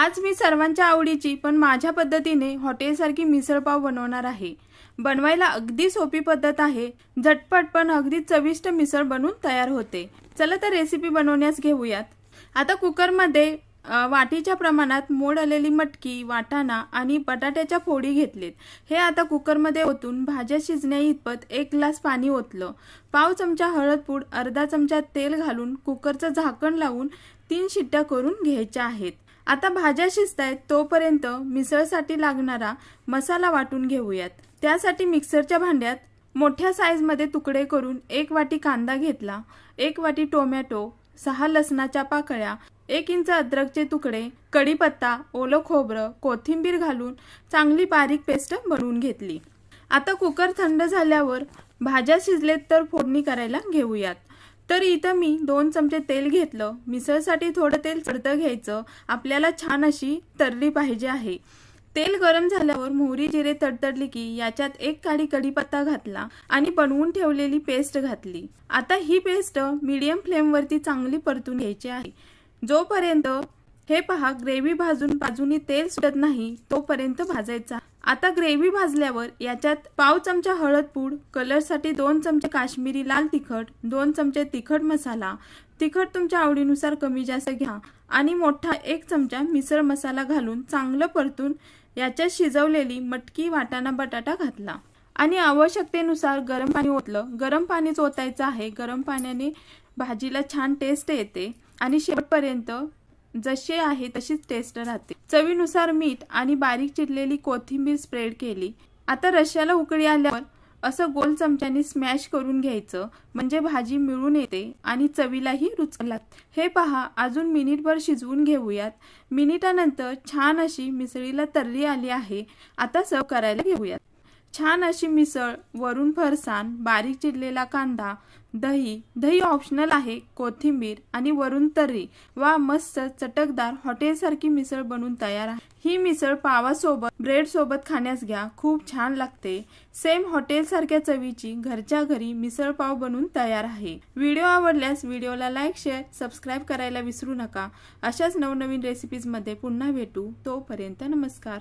आज मी सर्वांच्या आवडीची पण माझ्या पद्धतीने हॉटेलसारखी मिसळपाव बनवणार आहे. बनवायला अगदी सोपी पद्धत आहे. झटपट पण अगदी चविष्ट मिसळ बनवून तयार होते. चला तर रेसिपी बनवण्यास घेऊयात. आता कुकरमध्ये वाटीच्या प्रमाणात मोड आलेली मटकी वाटाणा आणि बटाट्याच्या फोडी घेतलेत. हे आता कुकरमध्ये ओतून भाज्या शिजण्या इतपत एक ग्लास पाणी ओतलं. पाव चमचा हळद पूड अर्धा चमचा तेल घालून कुकरचं झाकण लावून तीन शिट्ट्या करून घ्यायच्या आहेत. आता भाज्या शिजतायत तोपर्यंत मिसळसाठी लागणारा मसाला वाटून घेऊयात. त्यासाठी मिक्सरच्या भांड्यात मोठ्या साईजमध्ये तुकडे करून एक वाटी कांदा घेतला एक वाटी टोमॅटो सहा लसणाच्या पाकळ्या एक इंच अद्रकचे तुकडे कढीपत्ता ओलं खोबरं कोथिंबीर घालून चांगली बारीक पेस्ट बनवून घेतली. आता कुकर थंड झाल्यावर भाज्या शिजलेत तर फोडणी करायला घेऊयात. तर इथं मी दोन चमचे तेल घेतलं. मिसळसाठी थोडं तेल चढतं घ्यायचं. आपल्याला छान अशी तरली पाहिजे आहे. तेल गरम झाल्यावर मोहरी जिरे तडतडली की याच्यात एक काडी कढीपत्ता घातला आणि बनवून ठेवलेली पेस्ट घातली. आता ही पेस्ट मीडियम फ्लेमवरती चांगली परतून घ्यायची आहे. जोपर्यंत हे पहा ग्रेव्ही भाजून बाजूनी तेल सुटत नाही तोपर्यंत भाजायचा. आता ग्रेव्ही भाजल्यावर याच्यात पाव चमचा हळद पूड कलरसाठी दोन चमचे काश्मीरी लाल तिखट दोन चमचे तिखट मसाला. तिखट तुमच्या आवडीनुसार कमी जास्त घ्या आणि मोठा एक चमचा मिसळ मसाला घालून चांगलं परतून याच्यात शिजवलेली मटकी वाटाणा बटाटा घातला. आणि आवश्यकतेनुसार गरम पाणी ओतलं. गरम पाणीच ओतायचं आहे. गरम पाण्याने भाजीला छान टेस्ट येते. आणि शेवटपर्यंत जशी आहे तशीच टेस्ट राहते. चवीनुसार मीठ आणि बारीक चिरलेली कोथिंबीर स्प्रेड केली. आता रश्याला उकळी आल्यावर असं गोल चमच्याने स्मॅश करून घ्यायचं. म्हणजे भाजी मिळून येते आणि चवीलाही रुचकर हे पहा अजून मिनिटभर शिजवून घेऊयात. मिनिटानंतर छान अशी मिसळीला तर्री आली आहे. आता सर्व करायला घेऊयात. छान अशी मिसळ वरून फरसाण बारीक चिरलेला कांदा दही. दही ऑप्शनल आहे कोथिंबीर आणि वरून तर्री. वा मस्त चटकदार हॉटेलसारखी मिसळ बनून तयार आहे. ही मिसळ पावासोबत ब्रेड सोबत खाण्यास घ्या. खूप छान लागते. सेम हॉटेलसारख्या चवीची घरच्या घरी मिसळ पाव बनून तयार आहे. व्हिडिओ आवडल्यास व्हिडिओला लाईक शेअर सबस्क्राईब करायला विसरू नका. अशाच नवनवीन रेसिपीजमध्ये पुन्हा भेटू. तोपर्यंत नमस्कार.